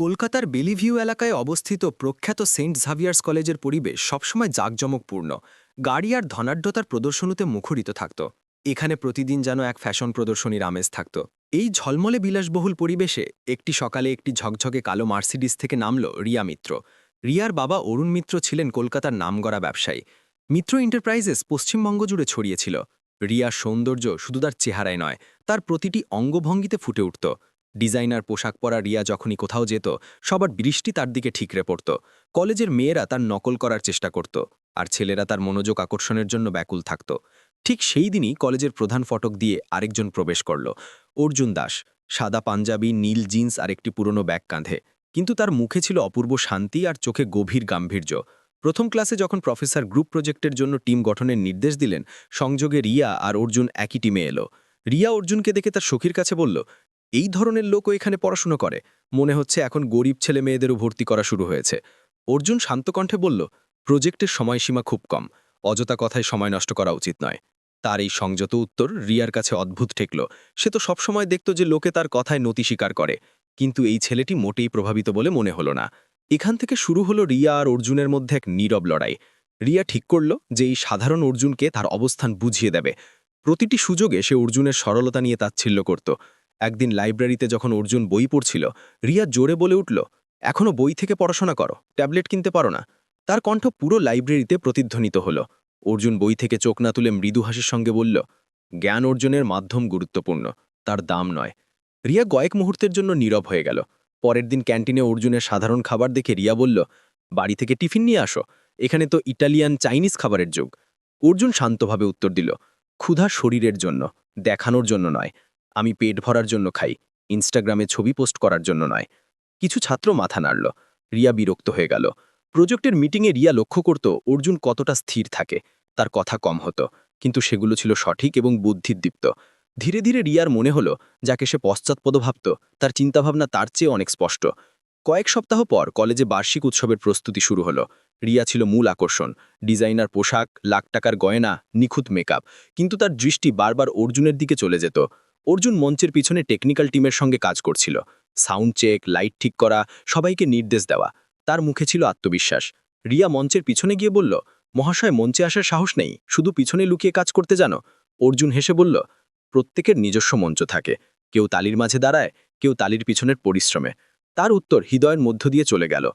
কলকাতার বেলিভিউ এলাকায় অবস্থিত প্রখ্যাত সেন্ট ঝাভিয়ার্স কলেজের পরিবেশ সবসময় জাঁকজমকপূর্ণ। গাড়ি আর ধনাঢ্যতার প্রদর্শনীতে মুখরিত থাকত। এখানে প্রতিদিন যেন এক ফ্যাশন প্রদর্শনীর আমেজ থাকত। এই ঝলমলে বিলাসবহুল পরিবেশে একটি সকালে একটি ঝকঝকে কালো মার্সিডিস থেকে নামল রিয়া মিত্র। রিয়ার বাবা অরুণ মিত্র ছিলেন কলকাতার নামগড়া ব্যবসায়ী। মিত্র এন্টারপ্রাইজেস পশ্চিমবঙ্গ জুড়ে ছড়িয়েছিল রিয়ার সৌন্দর্য শুধু তার চেহারায় নয়, তার প্রতিটি অঙ্গভঙ্গিতে ফুটে উঠত। ডিজাইনার পোশাক পরা রিয়া যখনই কোথাও যেত, সবার বৃষ্টি তার দিকে ঠিকরে পড়ত। কলেজের মেয়েরা তার নকল করার চেষ্টা করত, আর ছেলেরা তার মনোযোগ আকর্ষণের জন্য ব্যাকুল থাকত। ঠিক সেই দিনই কলেজের প্রধান ফটক দিয়ে আরেকজন প্রবেশ করল। অর্জুন দাস, সাদা পাঞ্জাবি, নীল জিন্স, আর একটি পুরনো ব্যাগ কাঁধে। কিন্তু তার মুখে ছিল অপূর্ব শান্তি আর চোখে গভীর গাম্ভীর্য। প্রথম ক্লাসে যখন প্রফেসর গ্রুপ প্রজেক্টের জন্য টিম গঠনের নির্দেশ দিলেন, সংযোগে রিয়া আর অর্জুন একই টিমে এলো। রিয়া অর্জুনকে দেখে তার সখীর কাছে বলল এই ধরনের লোকও এখানে পড়াশুনো করে। মনে হচ্ছে এখন গরিব ছেলে মেয়েদেরও ভর্তি করা শুরু হয়েছে। অর্জুন শান্তকণ্ঠে বলল, প্রজেক্টের সময়সীমা খুব কম। অযথা কথায় সময় নষ্ট করা উচিত নয়। তার এই সংযত উত্তর রিয়ার কাছে অদ্ভুত ঠেকল। সে তো সবসময় দেখত যে লোকে তার কথায় নতি স্বীকার করে। কিন্তু এই ছেলেটি মোটেই প্রভাবিত বলে মনে হলো না। এখান থেকে শুরু হলো রিয়া আর অর্জুনের মধ্যে এক নীরব লড়াই। রিয়া ঠিক করল যে এই সাধারণ অর্জুনকে তার অবস্থান বুঝিয়ে দেবে। প্রতিটি সুযোগে সে অর্জুনের সরলতা নিয়ে তাচ্ছিল্য করত। একদিন লাইব্রেরিতে যখন অর্জুন বই পড়ছিল, রিয়া জোরে বলে উঠল এখনও বই থেকে পড়াশোনা করো, ট্যাবলেট কিনতে পারো না। তার কণ্ঠ পুরো লাইব্রেরিতে প্রতিধ্বনিত হল। অর্জুন বই থেকে চোখ না তুলে মৃদু হাসির সঙ্গে বলল, জ্ঞান অর্জনের মাধ্যম গুরুত্বপূর্ণ, তার দাম নয়। রিয়া কয়েক মুহূর্তের জন্য নীরব হয়ে গেল। পরের দিন ক্যান্টিনে অর্জুনের সাধারণ খাবার দেখে রিয়া বলল, বাড়ি থেকে টিফিন নিয়ে আসো, এখানে তো ইটালিয়ান চাইনিজ খাবারের যুগ। অর্জুন শান্তভাবে উত্তর দিল, ক্ষুধা শরীরের জন্য, দেখানোর জন্য নয়। আমি পেট ভরার জন্য খাই, ইনস্টাগ্রামে ছবি পোস্ট করার জন্য নয়। কিছু ছাত্র মাথা নাড়ল। রিয়া বিরক্ত হয়ে গেল। প্রজেক্টের মিটিংয়ে রিয়া লক্ষ্য করত অর্জুন কতটা স্থির থাকে, তার কথা কম হতো, কিন্তু সেগুলো ছিল সঠিক এবং বুদ্ধিদীপ্ত। ধীরে ধীরে রিয়ার মনে হলো, যাকে সে পশ্চাৎপদ ভাবত, তার চিন্তাভাবনা তার চেয়ে অনেক স্পষ্ট। কয়েক সপ্তাহ পর কলেজে বার্ষিক উৎসবের প্রস্তুতি শুরু হলো। রিয়া ছিল মূল আকর্ষণ, ডিজাইনার পোশাক, লাখ টাকার গয়না, নিখুঁত মেকআপ, কিন্তু তার দৃষ্টি বারবার অর্জুনের দিকে চলে যেত। অর্জুন মঞ্চের পিছনে টেকনিক্যাল টিমের সঙ্গে কাজ করছিল। সাউন্ড চেক লাইট ঠিক করা, সবাইকে নির্দেশ দেওয়া। তার মুখে ছিল আত্মবিশ্বাস। রিয়া মঞ্চের পিছনে গিয়ে বলল, মহাশয়, মঞ্চে আসার সাহস নেই। শুধু পিছনে লুকিয়ে কাজ করতে জানো? অর্জুন হেসে বলল, প্রত্যেকের নিজস্ব মঞ্চ থাকে। কেউ তালির মাঝে দাঁড়ায়, কেউ তালির পিছনের পরিশ্রমে। তার উত্তর হৃদয়ের মধ্য দিয়ে চলে গেল।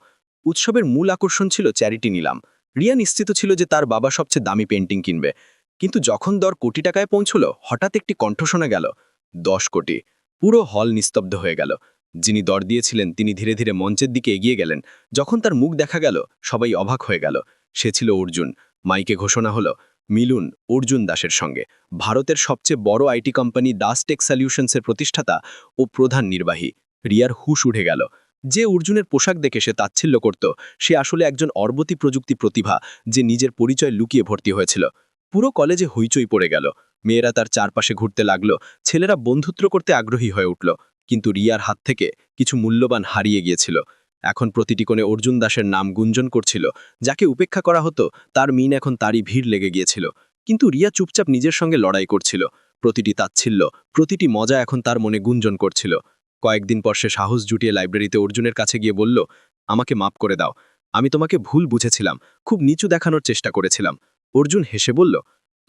উৎসবের মূল আকর্ষণ ছিল চ্যারিটি নিলাম। রিয়া নিশ্চিত ছিল যে তার বাবা সবচেয়ে দামি পেন্টিং কিনবে। কিন্তু যখন দর কোটি টাকায় পৌঁছল, হঠাৎ একটি কণ্ঠ শোনা গেল দশ কোটি। পুরো হল নিস্তব্ধ হয়ে গেল। যিনি দর দিয়েছিলেন, তিনি ধীরে ধীরে মঞ্চের দিকে এগিয়ে গেলেন। যখন তার মুখ দেখা গেল, সবাই অবাক হয়ে গেল। সে ছিল অর্জুন। মাইকে ঘোষণা হলো, মিলুন অর্জুন দাসের সঙ্গে। ভারতের সবচেয়ে বড় আইটি কোম্পানি দাস টেক সলিউশনসের প্রতিষ্ঠাতা ও প্রধান নির্বাহী। রিয়ার হুশ উঠে গেল। যে অর্জুনের পোশাক দেখে সে তাচ্ছিল্য করত, সে আসলে একজন অর্বতী প্রযুক্তি প্রতিভা যে নিজের পরিচয় লুকিয়ে ভর্তি হয়েছিল। পুরো কলেজে হইচই পড়ে গেল। মেয়েরা তার চারপাশে ঘুরতে লাগল। ছেলেরা বন্ধুত্ব করতে আগ্রহী হয়ে উঠল। কিন্তু রিয়ার হাত থেকে কিছু মূল্যবান হারিয়ে গিয়েছিল। এখন প্রতিটি কোণে অর্জুন দাসের নাম গুঞ্জন করছিল। যাকে উপেক্ষা করা হতো, তার মিন এখন তারই ভিড় লেগে গিয়েছিল। কিন্তু রিয়া চুপচাপ নিজের সঙ্গে লড়াই করছিল। প্রতিটি তাচ্ছিল্য, প্রতিটি মজা এখন তার মনে গুঞ্জন করছিল। কয়েকদিন পর সে সাহস জুটিয়ে লাইব্রেরিতে অর্জুনের কাছে গিয়ে বলল, আমাকে মাপ করে দাও। আমি তোমাকে ভুল বুঝেছিলাম। খুব নিচু দেখানোর চেষ্টা করেছিলাম। অর্জুন হেসে বলল,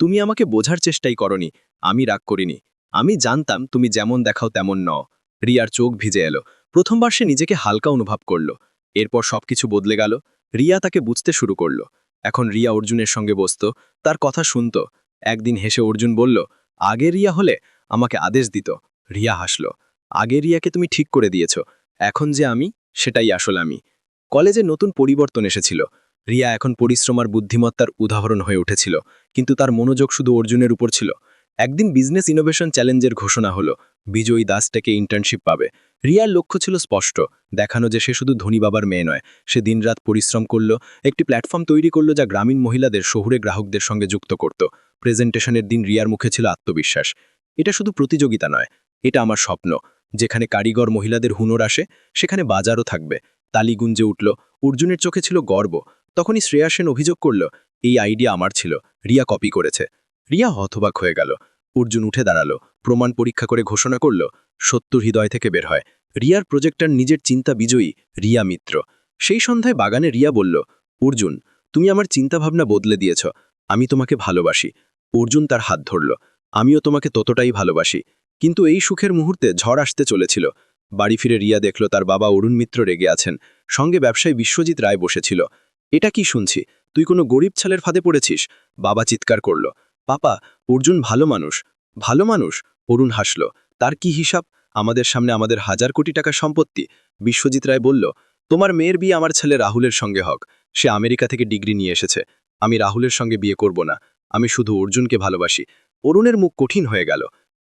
তুমি আমাকে বোঝার চেষ্টাই করনি, আমি রাগ করিনি। আমি জানতাম তুমি যেমন দেখাও তেমন ন রিয়ার চোখ ভিজে এলো। প্রথমবার সে নিজেকে হালকা অনুভব করল। এরপর সবকিছু বদলে গেল। রিয়া তাকে বুঝতে শুরু করল। এখন রিয়া অর্জুনের সঙ্গে বসত তার কথা শুনত। একদিন হেসে অর্জুন বলল, আগে রিয়া হলে আমাকে আদেশ দিত। রিয়া হাসল, আগে রিয়াকে তুমি ঠিক করে দিয়েছ। এখন যে আমি, সেটাই আসল আমি। কলেজে নতুন পরিবর্তন এসেছিল। রিয়া এখন পরিশ্রম আর বুদ্ধিমত্তার উদাহরণ হয়ে উঠেছিল, কিন্তু তার মনোযোগ শুধু অর্জুনের উপর ছিল। একদিন বিজনেস ইনোভেশন চ্যালেঞ্জের ঘোষণা হলো, বিজয়ী দাসটাকে ইন্টার্নশিপ পাবে। রিয়ার লক্ষ্য ছিল স্পষ্ট, দেখানো যে সে শুধু ধনী বাবার মেয়ে নয়, সে দিনরাত পরিশ্রম করল, একটি প্ল্যাটফর্ম তৈরি করল যা গ্রামীণ মহিলাদের শহুরে গ্রাহকদের সঙ্গে যুক্ত করত। প্রেজেন্টেশনের দিন রিয়ার মুখে ছিল আত্মবিশ্বাস। এটা শুধু প্রতিযোগিতা নয়, এটা আমার স্বপ্ন, যেখানে কারিগর মহিলাদের হুনর আসে, সেখানে বাজারও থাকবে। তালি গুঞ্জে উঠল, অর্জুনের চোখে ছিল গর্ব তখনই শ্রেয়া সেন অভিযোগ করল, এই আইডিয়া আমার ছিল। রিয়া কপি করেছে। রিয়া হতবাক হয়ে গেল। অর্জুন উঠে দাঁড়াল, প্রমাণ পরীক্ষা করে ঘোষণা করল সত্তর হৃদয় থেকে বের হয়। রিয়ার প্রজেক্টর নিজের চিন্তা বিজয়ী, রিয়া মিত্র। সেই সন্ধ্যায় বাগানে রিয়া বলল, অর্জুন, তুমি আমার চিন্তাভাবনা বদলে দিয়েছ। আমি তোমাকে ভালোবাসি। অর্জুন তার হাত ধরল, আমিও তোমাকে ততটাই ভালোবাসি। কিন্তু এই সুখের মুহূর্তে ঝড় আসতে চলেছিল। বাড়ি ফিরে রিয়া দেখল তার বাবা অরুণ মিত্র রেগে আছেন। সঙ্গে ব্যবসায়ী বিশ্বজিৎ রায় বসেছিল। এটা কি শুনছি? তুই কোনো গরিব ছেলের ফাঁদে পড়েছিস? বাবা চিৎকার করল। পাপা, অর্জুন ভালো মানুষ। ভালো মানুষ? অরুণ হাসল। তার কি হিসাব? আমাদের সামনে আমাদের হাজার কোটি টাকা সম্পত্তি। বিশ্বজিৎ রায় বলল, তোমার মেয়ের বিয়ে আমার ছেলে রাহুলের সঙ্গে হক। সে আমেরিকা থেকে ডিগ্রি নিয়ে এসেছে। আমি রাহুলের সঙ্গে বিয়ে করব না। আমি শুধু অর্জুনকে ভালোবাসি। অরুণের মুখ কঠিন হয়ে গেল।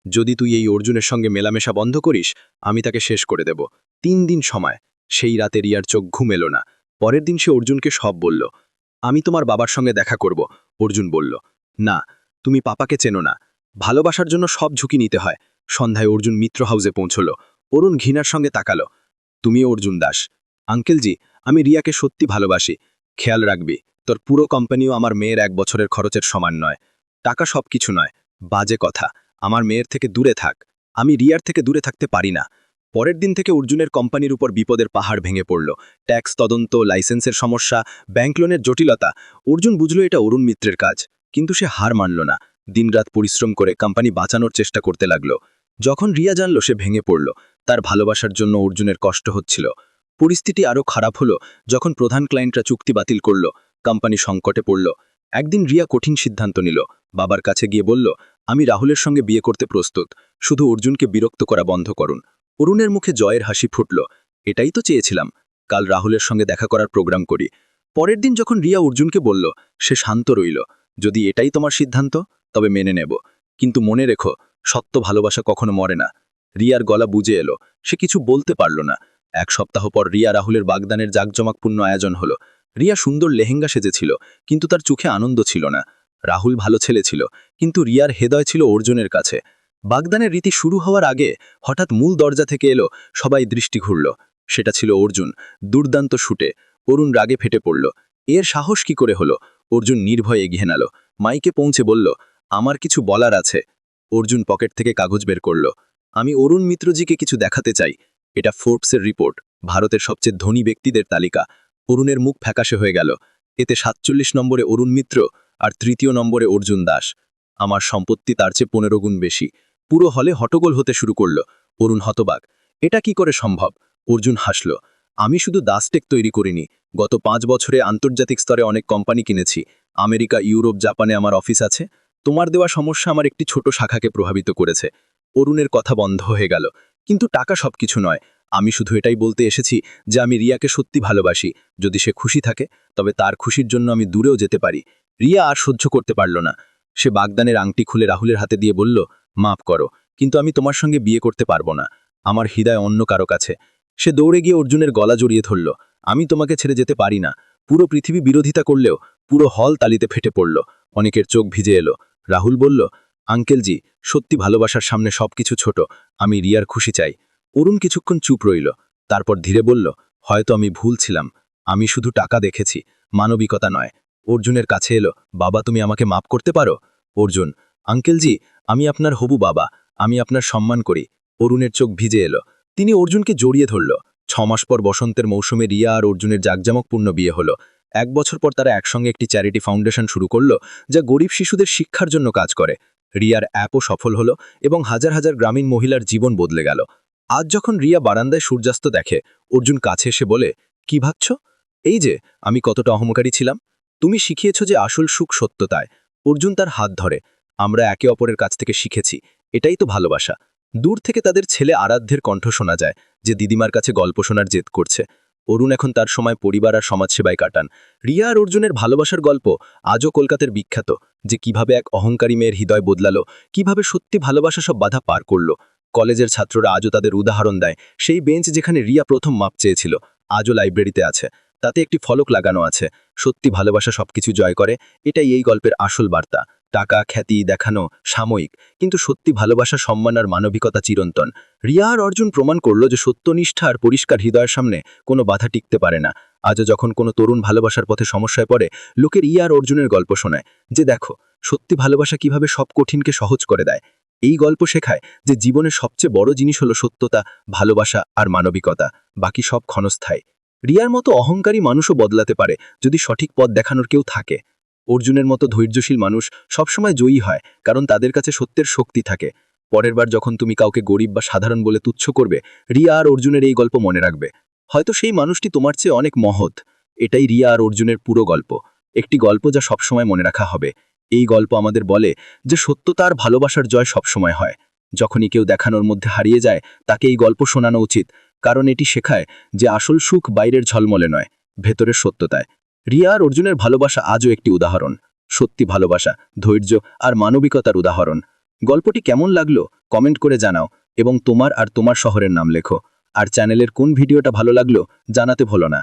যদি তুই এই অর্জুনের সঙ্গে মেলামেশা বন্ধ করিস, আমি তাকে শেষ করে দেব। তিন দিন সময়। সেই রাতে রিয়ার চোখ ঘুম এলো না। পরের দিন সে অর্জুনকে সব বলল, আমি তোমার বাবার সঙ্গে দেখা করব, অর্জুন বলল। না, তুমি পাপাকে চেনো না। ভালোবাসার জন্য সব ঝুঁকি নিতে হয়। সন্ধ্যায় অর্জুন মিত্র হাউসে পৌঁছল। অরুণ ঘৃণার সঙ্গে তাকালো। তুমি অর্জুন দাস। আঙ্কেলজি আমি রিয়াকে সত্যি ভালোবাসি। খেয়াল রাখবি, তোর পুরো কোম্পানিও আমার মেয়ের এক বছরের খরচের সমান নয়। টাকা সব কিছু নয়, বাজে কথা। আমার মেয়ের থেকে দূরে থাক। আমি রিয়ার থেকে দূরে থাকতে পারি না। পরের দিন থেকে অর্জুনের কোম্পানির উপর বিপদের পাহাড় ভেঙে পড়ল। ট্যাক্স তদন্ত, লাইসেন্সের সমস্যা, ব্যাংক লোনের জটিলতা। অর্জুন বুঝল এটা অরুণ মিত্রের কাজ, কিন্তু সে হার মানল না। দিনরাত পরিশ্রম করে কোম্পানি বাঁচানোর চেষ্টা করতে লাগল। যখন রিয়া জানল সে ভেঙে পড়ল, তার ভালোবাসার জন্য অর্জুনের কষ্ট হচ্ছিল। পরিস্থিতি আরও খারাপ হলো যখন প্রধান ক্লায়েন্টরা চুক্তি বাতিল করল, কোম্পানি সংকটে পড়ল। একদিন রিয়া কঠিন সিদ্ধান্ত নিল। বাবার কাছে গিয়ে বলল, আমি রাহুলের সঙ্গে বিয়ে করতে প্রস্তুত। শুধু অর্জুনকে বিরক্ত করা বন্ধ করুন। অরুণের মুখে জয়ের হাসি ফুটল। এটাই তো চেয়েছিলাম। কাল রাহুলের সঙ্গে দেখা করার প্রোগ্রাম করি। পরের দিন যখন রিয়া অর্জুনকে বলল, সে শান্ত রইল। যদি এটাই তোমার সিদ্ধান্ত, তবে মেনে নেব। কিন্তু মনে রেখো, সত্য ভালোবাসা কখনো মরে না। রিয়ার গলা বুঝে এলো। সে কিছু বলতে পারল না। এক সপ্তাহ পর রিয়া রাহুলের বাগদানের জাকজমাকপূর্ণ আয়োজন হলো। রিয়া সুন্দর লেহেঙ্গা সেজেছিল, কিন্তু তার চোখে আনন্দ ছিল না। রাহুল ভালো ছেলে ছিল, কিন্তু রিয়ার হেদয় ছিল অর্জুনের কাছে। বাগদানের রীতি শুরু হওয়ার আগে হঠাৎ মূল দরজা থেকে এলো, সবাই দৃষ্টি ঘুরল। সেটা ছিল অর্জুন। দুর্দান্ত শুটে। অরুণ রাগে ফেটে পড়ল। এর সাহস কি করে হলো? অর্জুন নির্ভয়ে এগিয়ে নাল। মাইকে পৌঁছে বলল, আমার কিছু বলার আছে। অর্জুন পকেট থেকে কাগজ বের করল, আমি অরুণ মিত্রজিকে কিছু দেখাতে চাই। এটা ফোর্বসের রিপোর্ট, ভারতের সবচেয়ে ধনী ব্যক্তিদের তালিকা। অরুণের মুখ ফ্যাকাশে হয়ে গেল। এতে সাতচল্লিশ নম্বরে অরুণ মিত্র আর তৃতীয় নম্বরে অর্জুন দাস। আমার সম্পত্তি তার চেয়ে পনেরো গুণ বেশি। পুরো হলে হটগোল হতে শুরু করল। অরুণ হতবাক, এটা কি করে সম্ভব? অর্জুন হাসল, আমি শুধু দাসটেক তৈরি করিনি। গত পাঁচ বছরে আন্তর্জাতিক স্তরে অনেক কোম্পানি কিনেছি। আমেরিকা, ইউরোপ, জাপানে আমার অফিস আছে। তোমার দেওয়া সমস্যা আমার একটি ছোট শাখাকে প্রভাবিত করেছে। অরুণের কথা বন্ধ হয়ে গেল। কিন্তু টাকা সবকিছু নয়। আমি শুধু এটাই বলতে এসেছি যে আমি রিয়াকে সত্যি ভালোবাসি। যদি সে খুশি থাকে, তবে তার খুশির জন্য আমি দূরেও যেতে পারি। রিয়া আর সহ্য করতে পারল না। সে বাগদানের আংটি খুলে রাহুলের হাতে দিয়ে বলল মাফ করো, কিন্তু আমি তোমার সঙ্গে বিয়ে করতে পারব না। আমার হৃদয় অন্য কারও কাছে। সে দৌড়ে গিয়ে অর্জুনের গলা জড়িয়ে ধরল। আমি তোমাকে ছেড়ে যেতে পারি না। পুরো পৃথিবী বিরোধিতা করলেও পুরো হল তালিতে ফেটে পড়ল। অনেকের চোখ ভিজে এলো। রাহুল বলল, আঙ্কেলজি, সত্যি ভালোবাসার সামনে সবকিছু ছোট। আমি রিয়ার খুশি চাই। অরুণ কিছুক্ষণ চুপ রইল। তারপর ধীরে বলল, হয়তো আমি ভুল ছিলাম। আমি শুধু টাকা দেখেছি। মানবিকতা নয়। অর্জুনের কাছে এলো, বাবা, তুমি আমাকে মাপ করতে পারো? অর্জুন আঙ্কেলজি আমি আপনার হবু বাবা, আমি আপনার সম্মান করি। অরুণের চোখ ভিজে এলো। তিনি অর্জুনকে জড়িয়ে ধরল। ছমাস পর বসন্তের মৌসুমে রিয়া আর অর্জুনের জাকজামকপূর্ণ বিয়ে হলো। এক বছর পর তারা একসঙ্গে একটি চ্যারিটি ফাউন্ডেশন শুরু করল, যা গরিব শিশুদের শিক্ষার জন্য কাজ করে। রিয়ার অ্যাপও সফল হলো এবং হাজার হাজার গ্রামীণ মহিলার জীবন বদলে গেল। আজ যখন রিয়া বারান্দায় সূর্যাস্ত দেখে, অর্জুন কাছে এসে বলে, কি ভাবছ? এই যে, আমি কতটা অহংকারী ছিলাম। তুমি শিখিয়েছ যে আসল সুখ সত্যতায়। অর্জুন তার হাত ধরে। আমরা একে অপরের কাছ থেকে শিখেছি। এটাই তো ভালোবাসা। দূর থেকে তাদের ছেলে আরাধ্যের কণ্ঠ শোনা যায়, যে দিদিমার কাছে গল্প শোনার জেদ করছে। অরুণ এখন তার সময় পরিবার আর সমাজসেবায় কাটান। রিয়া আর অর্জুনের ভালোবাসার গল্প আজও কলকাতার বিখ্যাত, যে কীভাবে এক অহংকারী মেয়ের হৃদয় বদলালো, কীভাবে সত্যি ভালোবাসা সব বাধা পার করল। কলেজের ছাত্ররা আজও তাদের উদাহরণ দেয়, সেই বেঞ্চ যেখানে রিয়া প্রথম মাপ চেয়েছিল, আজও লাইব্রেরিতে আছে। তাতে একটি ফলক লাগানো আছে, সত্যি ভালোবাসা সবকিছু জয় করে, এটাই এই গল্পের আসল বার্তা। টাকা, খ্যাতি দেখানো সাময়িক, কিন্তু সত্যি ভালোবাসা, সম্মান আর মানবিকতা চিরন্তন। রিয়া আর অর্জুন প্রমাণ করল যে সত্যনিষ্ঠা আর পরিষ্কার হৃদয়ের সামনে কোনো বাধা টিকতে পারে না। আজও যখন কোনো তরুণ ভালোবাসার পথে সমস্যায় পড়ে লোকের ইয়া আর অর্জুনের গল্প শোনায় যে, দেখো, সত্যি ভালোবাসা কীভাবে সব কঠিনকে সহজ করে দেয়? এই গল্প শেখায় যে, জীবনের সবচেয়ে বড় জিনিস হলো সত্যতা, ভালোবাসা আর মানবিকতা, বাকি সব ক্ষণস্থায়ী। রিয়ার মতো অহংকারী মানুষও বদলাতে পারে যদি সঠিক পথ দেখানোর কেউ থাকে। অর্জুনের মতো ধৈর্যশীল মানুষ সবসময় জয়ী হয়, কারণ তাদের কাছে সত্যের শক্তি থাকে। পরের বার যখন তুমি কাউকে গরিব বা সাধারণ বলে তুচ্ছ করবে, রিয়া আর অর্জুনের এই গল্প মনে রাখবে। হয়তো সেই মানুষটি তোমার চেয়ে অনেক মহৎ। এটাই রিয়া আর অর্জুনের পুরো গল্প। একটি গল্প যা সবসময় মনে রাখা হবে। এই গল্প আমাদের বলে যে সত্যতা আর ভালোবাসার জয় সবসময় হয়। যখনই কেউ দেখানোর মধ্যে হারিয়ে যায়, তাকে এই গল্প শোনানো উচিত, কারণ এটি শেখায় যে আসল সুখ বাইরের ঝলমলে নয়, ভেতরের সত্যতায়। রিয়া আর অর্জুনের ভালোবাসা আজও একটি উদাহরণ। সত্যি ভালোবাসা, ধৈর্য আর মানবিকতার উদাহরণ। গল্পটি কেমন লাগল কমেন্ট করে জানাও এবং তোমার আর তোমার শহরের নাম লেখো। আর চ্যানেলের কোন ভিডিওটা ভালো লাগল জানাতে ভুলো না।